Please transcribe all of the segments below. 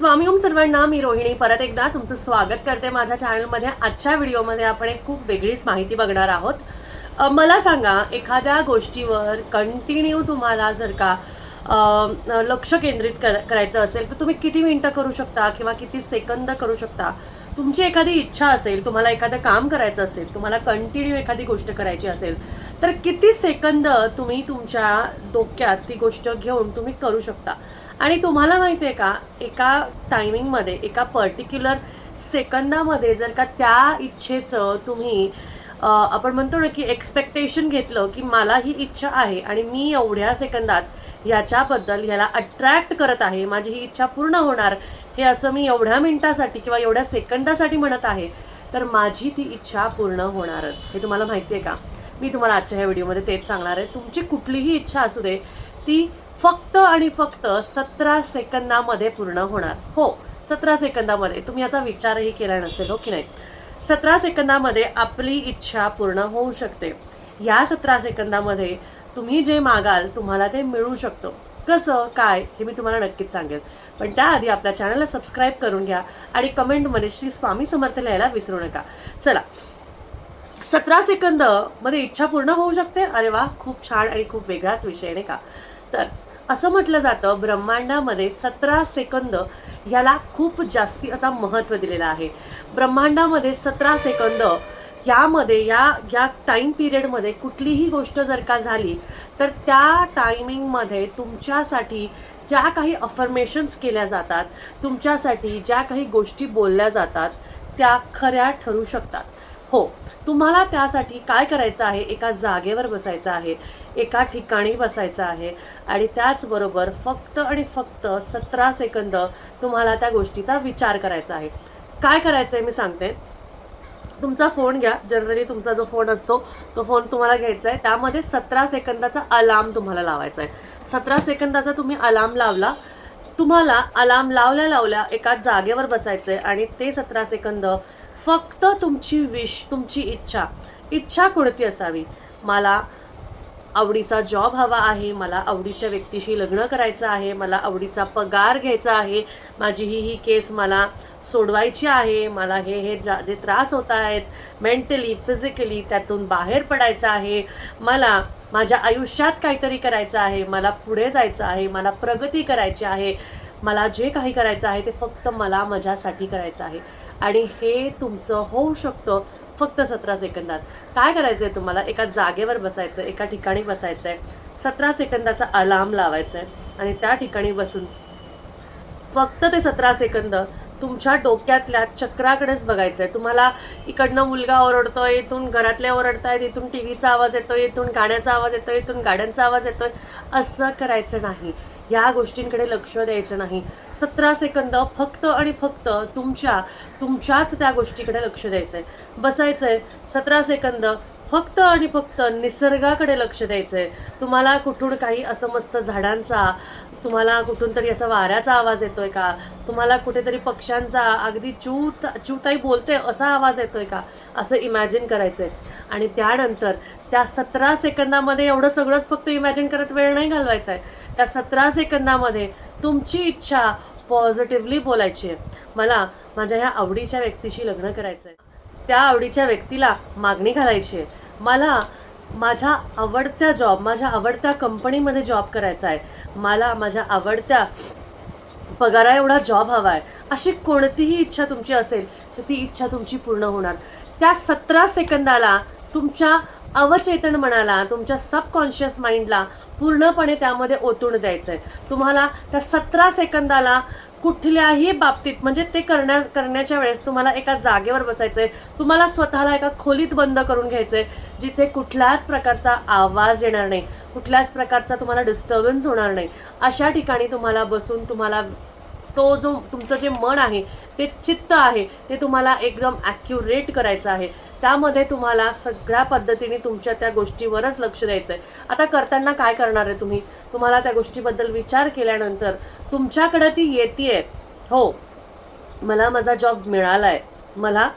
स्वामी ओम सर्वांना मी रोहिणी. परत एकदा तुमचं स्वागत करते माझ्या चॅनलमध्ये. आजच्या व्हिडिओमध्ये आपण एक खूप वेगळीच माहिती बघणार आहोत. मला सांगा एखाद्या गोष्टीवर कंटिन्यू तुम्हाला जर का लक्ष केंद्रित कर करायचं असेल तर तुम्ही किती मिनटं करू शकता किंवा किती सेकंद करू शकता? तुमची एखादी इच्छा असेल तुम्हाला एखादं काम करायचं असेल तुम्हाला कंटिन्यू एखादी गोष्ट करायची असेल तर किती सेकंद तुम्ही तुमच्या डोक्यात ती गोष्ट घेऊन तुम्ही करू शकता? आणि तुम्हाला माहिती आहे का एका टायमिंगमध्ये एका पर्टिक्युलर सेकंदामध्ये जर का त्या इच्छेचं तुम्ही आपण म्हणतो ना की एक्सपेक्टेशन घेतलं की मला ही इच्छा आहे आणि मी एवढ्या सेकंदात याच्याबद्दल याला अट्रॅक्ट करत आहे माझी ही इच्छा पूर्ण होणार हे असं मी एवढ्या मिनटासाठी किंवा एवढ्या सेकंदासाठी म्हणत आहे तर माझी ती इच्छा पूर्ण होणारच. हे तुम्हाला माहिती आहे का? मी तुम्हाला आजच्या ह्या व्हिडिओमध्ये तेच सांगणार आहे. तुमची कुठलीही इच्छा असू दे ती फक्त आणि फक्त सतरा सेकंदामध्ये पूर्ण होणार. हो सतरा सेकंदामध्ये. तुम्ही याचा विचारही केला नसेल हो की नाही? सतरा सेकंदामध्ये आपली इच्छा पूर्ण होऊ शकते. या सतरा सेकंदामध्ये तुम्ही जे मागाल तुम्हाला ते मिळू शकतो. कसं काय हे मी तुम्हाला नक्कीच सांगेल. पण त्याआधी आपल्या चॅनलला सबस्क्राईब करून घ्या आणि कमेंटमध्ये श्री स्वामी समर्थ लिहायला विसरू नका. चला. सतरा सेकंदमध्ये इच्छा पूर्ण होऊ शकते. अरे वा खूप छान आणि खूप वेगळाच विषय नाही का? तर असं म्हटलं जातं ब्रह्मांडामध्ये सतरा सेकंद याला खूप जास्ती असा महत्त्व दिलेला आहे. ब्रह्मांडामध्ये सतरा सेकंद यामध्ये या या टाईम पिरियडमध्ये कुठलीही गोष्ट जर का झाली तर त्या टायमिंगमध्ये तुमच्यासाठी ज्या काही अफर्मेशन्स केल्या जातात तुमच्यासाठी ज्या काही गोष्टी बोलल्या जातात त्या खऱ्या ठरू शकतात. हो तुम्हाला त्यासाठी काय करायचं आहे? एका जागेवर बसायचं आहे एका ठिकाणी बसायचं आहे आणि त्याचबरोबर फक्त आणि फक्त सतरा सेकंद तुम्हाला त्या गोष्टीचा विचार करायचा आहे. काय करायचं आहे मी सांगते. तुमचा फोन घ्या. जनरली तुमचा जो फोन असतो तो फोन तुम्हाला घ्यायचा आहे त्यामध्ये सतरा सेकंदाचा अलार्म तुम्हाला लावायचा आहे सतरा सेकंदाचा तुम्ही अलार्म लावला तुम्हाला अलार्म लावल्या लावल्या एका जागेवर बसायचं आहे आणि ते सतरा सेकंद फक्त तुमची विश तुमची इच्छा. इच्छा कोणती असावी? मला आवडीचा जॉब हवा आहे मला आवडीच्या व्यक्तीशी लग्न करायचं आहे मला आवडीचा पगार घ्यायचा आहे माझी ही ही केस मला सोडवायची आहे मला हे हे जे त्रास होत आहेत मेंटली फिजिकली त्यातून बाहेर पडायचं आहे मला माझ्या आयुष्यात काहीतरी करायचं आहे मला पुढे जायचं आहे मला प्रगती करायची आहे मला जे काही करायचं आहे ते फक्त मला माझ्यासाठी करायचं आहे. आणि हे तुमचं होऊ शकतं फक्त सतरा सेकंदात. काय करायचं आहे तुम्हाला? एका जागेवर बसायचं एका ठिकाणी बसायचं आहे सतरा सेकंदाचा अलार्म लावायचा आहे आणि त्या ठिकाणी बसून फक्त ते सतरा सेकंद तुमच्या डोक्यातल्या चक्राकडेच बघायचं आहे तुम्हाला इकडनं मुलगा ओरडतो इथून घरातले ओरडतायत इथून टी व्हीचा आवाज येतो इथून गाण्याचा आवाज येतो इथून गाड्यांचा आवाज येतो. असं करायचं नाही. या गोष्टींकडे लक्ष द्यायचं नाही. सतरा सेकंद फक्त आणि फक्त तुमच्या तुमच्याच त्या गोष्टीकडे लक्ष द्यायचं आहे बसायचं आहे सतरा सेकंद फक्त आणि फक्त निसर्गाकडे लक्ष द्यायचं आहे तुम्हाला कुठून काही असं मस्त झाडांचा तुम्हाला कुठून तरी असा वाऱ्याचा आवाज येतोय का? तुम्हाला कुठेतरी पक्ष्यांचा अगदी चूत चूताई बोलते असा आवाज येतोय का? असं इमॅजिन करायचं आहे आणि त्यानंतर त्या सतरा सेकंदामध्ये एवढं सगळंच फक्त इमॅजिन करत वेळ नाही घालवायचा आहे त्या सतरा सेकंदामध्ये तुमची इच्छा पॉझिटिव्हली बोलायची आहे. मला माझ्या ह्या आवडीच्या व्यक्तीशी लग्न करायचं आहे त्या आवडीच्या व्यक्तीला मागणी घालायची आहे. मला माझ्या आवडत्या जॉब माझ्या आवडत्या कंपनीमध्ये जॉब करायचा आहे. मला माझ्या आवडत्या पगारा एवढा जॉब हवा आहे. अशी कोणतीही इच्छा तुमची असेल तर ती इच्छा तुमची पूर्ण होणार. त्या सतरा सेकंदाला तुमच्या अवचेतन मनाला तुमच्या सबकॉन्शियस माइंडला पूर्णपणे त्यामध्ये ओतून द्यायचं आहे तुम्हाला त्या सतरा सेकंदाला कुठल्याही बाबतीत म्हणजे ते करण्या करण्याच्या वेळेस तुम्हाला एका जागेवर बसायचं आहे तुम्हाला स्वतःला एका खोलीत बंद करून घ्यायचं आहे जिथे कुठल्याच प्रकारचा आवाज येणार नाही कुठल्याच प्रकारचा तुम्हाला डिस्टर्बन्स होणार नाही. अशा ठिकाणी तुम्हाला बसून तुम्हाला तो जो तुमचं जे मन आहे ते चित्त आहे ते तुम्हाला एकदम ॲक्युरेट करायचं आहे. त्यामध्ये तुम्हाला सगळ्या पद्धतीने तुमच्या त्या गोष्टीवरच लक्ष द्यायचं आहे आता करताना काय करणार आहे तुम्ही? तुम्हाला त्या गोष्टीबद्दल विचार केल्यानंतर तुमच्याकडं ती येते आहे हो मला माझा जॉब मिळाला आहे मला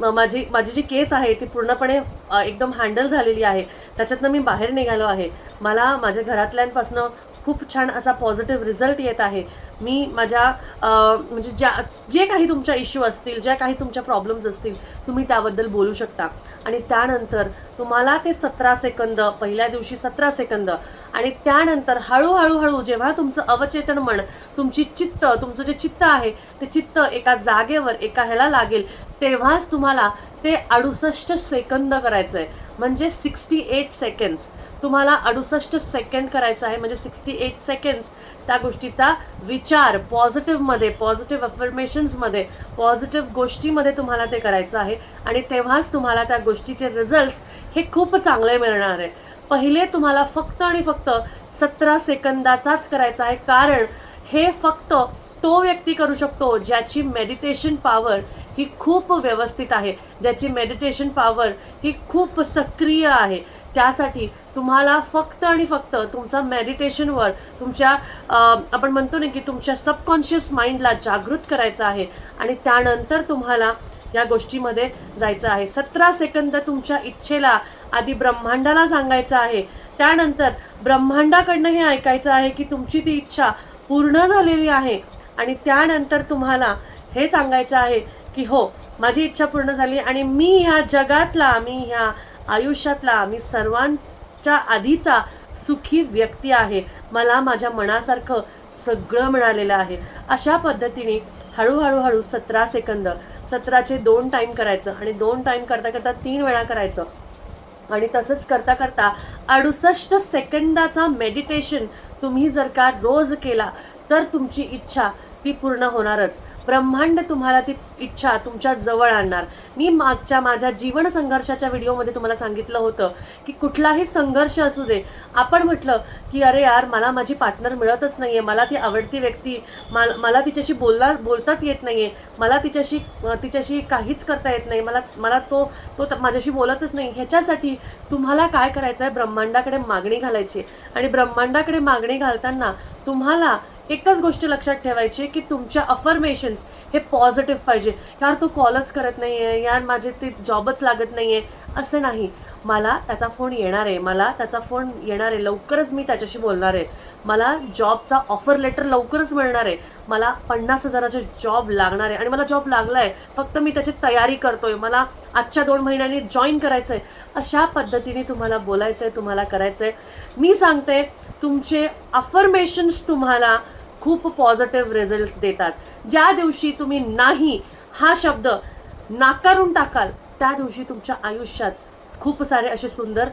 माझी माझी जी केस आहे ती पूर्णपणे एकदम हँडल झालेली आहे. त्याच्यातनं मी बाहेर निघालो आहे. मला माझ्या घरातल्यांपासनं खूप छान असा पॉझिटिव्ह रिझल्ट येत आहे. मी माझ्या म्हणजे ज्या जे काही तुमच्या इश्यू असतील ज्या काही तुमच्या प्रॉब्लेम्स असतील तुम्ही त्याबद्दल बोलू शकता. आणि त्यानंतर तुम्हाला ते सतरा सेकंद पहिल्या दिवशी सतरा सेकंद आणि त्यानंतर हळूहळू हळू जेव्हा तुमचं अवचेतन मन तुमची चित्त तुमचं जे चित्त आहे ते चित्त एका जागेवर एका ह्याला लागेल तेव्हाच तुम्हाला ते अडुसष्ट सेकंद करायचं आहे म्हणजे सिक्स्टी एट सेकंड्स तुम्हाला अडुसष्ट सेकंड करायचं आहे म्हणजे सिक्स्टी एट सेकंड्स त्या गोष्टीचा विचार पॉझिटिव्हमध्ये पॉझिटिव्ह अफर्मेशन्समध्ये पॉझिटिव्ह गोष्टीमध्ये तुम्हाला ते करायचं आहे. आणि तेव्हाच तुम्हाला त्या गोष्टीचे रिझल्ट्स हे खूप चांगले मिळणार आहे. पहिले तुम्हाला फक्त आणि फक्त सतरा सेकंदाचाच करायचा आहे कारण हे फक्त तो व्यक्ती करू शकतो ज्याची मेडिटेशन पॉवर ही खूप व्यवस्थित आहे. ज्याची मेडिटेशन पॉवर ही खूप सक्रिय आहे. त्यासाठी तुम्हाला फक्त आणि फक्त तुमचा मेडिटेशनवर तुमच्या आपण म्हणतो ना की तुमच्या सबकॉन्शियस माइंडला जागृत करायचं आहे. आणि त्यानंतर तुम्हाला या गोष्टीमध्ये जायचं आहे. सतरा सेकंद तुमच्या इच्छेला आधी ब्रह्मांडाला सांगायचं आहे. त्यानंतर ब्रह्मांडाकडनं हे ऐकायचं आहे की तुमची ती इच्छा पूर्ण झालेली आहे. आणि त्यानंतर तुम्हाला हे सांगायचं आहे की हो माझी इच्छा पूर्ण झाली आणि मी ह्या जगातला मी ह्या आयुष्यातला मी सर्वांच्या आधीचा सुखी व्यक्ती आहे. मला माझ्या मनासारखं सगळं मिळालेलं आहे. अशा पद्धतीने हळूहळू हळू सतरा सेकंद सतराचे दोन टाईम करायचं आणि दोन टाईम करता करता तीन वेळा करायचं. आणि तसंच करता करता अडुसष्ट सेकंदाचा मेडिटेशन तुम्ही जर का रोज केला तर तुमची इच्छा ती पूर्ण होणारच. ब्रह्मांड तुम्हाला ती इच्छा तुमच्या जवळ आणणार. मी मागच्या माझ्या जीवन संघर्षाच्या व्हिडिओमध्ये तुम्हाला सांगितलं होतं की कुठलाही संघर्ष असू दे आपण म्हटलं की अरे यार मला माझी पार्टनर मिळतच नाही आहे मला ती आवडती व्यक्ती मला मला तिच्याशी बोलला बोलताच येत नाही आहे मला तिच्याशी तिच्याशी काहीच करता येत नाही मला मला तो तो माझ्याशी बोलतच नाही. ह्याच्यासाठी तुम्हाला काय करायचं आहे ब्रह्मांडाकडे मागणी घालायची. आणि ब्रह्मांडाकडे मागणी घालताना तुम्हाला एकच गोष्ट लक्षात ठेवायची की तुमच्या अफर्मेशन्स हे पॉझिटिव्ह पाहिजे. यार तो कॉलच करत नाही आहे यार माझे ते जॉबच लागत नाही आहे असं नाही. मला त्याचा फोन येणार आहे. मला त्याचा फोन येणार आहे. लवकरच मी त्याच्याशी बोलणार आहे. मला जॉबचा ऑफर लेटर लवकरच मिळणार आहे. मला पन्नास हजाराचा जॉब लागणार आहे. आणि मला जॉब लागला आहे फक्त मी त्याची तयारी करतो आहे मला आजच्या दोन महिन्यांनी जॉईन करायचं आहे अशा पद्धतीने तुम्हाला बोलायचं आहे तुम्हाला करायचं आहे मी सांगते तुमचे अफर्मेशन्स तुम्हाला खूप पॉझिटिव्ह रिझल्ट्स देतात. ज्या दिवशी तुम्ही नाही हा शब्द नाकारून टाकाल त्या दिवशी तुमच्या आयुष्यात खूप सारे असे सुंदर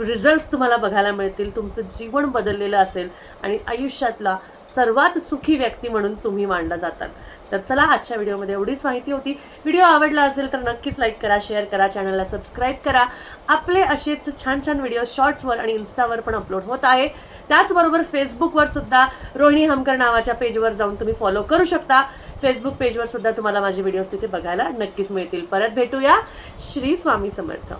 रिझल्ट्स तुम्हाला बघायला मिळतील तुमचं जीवन बदललेलं असेल आणि आयुष्यातला सर्वात सुखी व्यक्ती म्हणून तुम्ही मांडला जातात. तर चला आजच्या व्हिडिओमध्ये एवढीच माहिती होती. व्हिडिओ आवडला असेल तर नक्कीच लाईक करा शेअर करा चॅनलला सबस्क्राईब करा. आपले असेच छान छान व्हिडिओ शॉर्ट्सवर आणि इन्स्टावर पण अपलोड होत आहे. त्याचबरोबर फेसबुकवर सुद्धा रोहिणी हमकर नावाच्या पेजवर जाऊन तुम्ही फॉलो करू शकता. फेसबुक पेजवर सुद्धा तुम्हाला माझे व्हिडिओज तिथे बघायला नक्कीच मिळतील. परत भेटूया. श्री स्वामी समर्थ.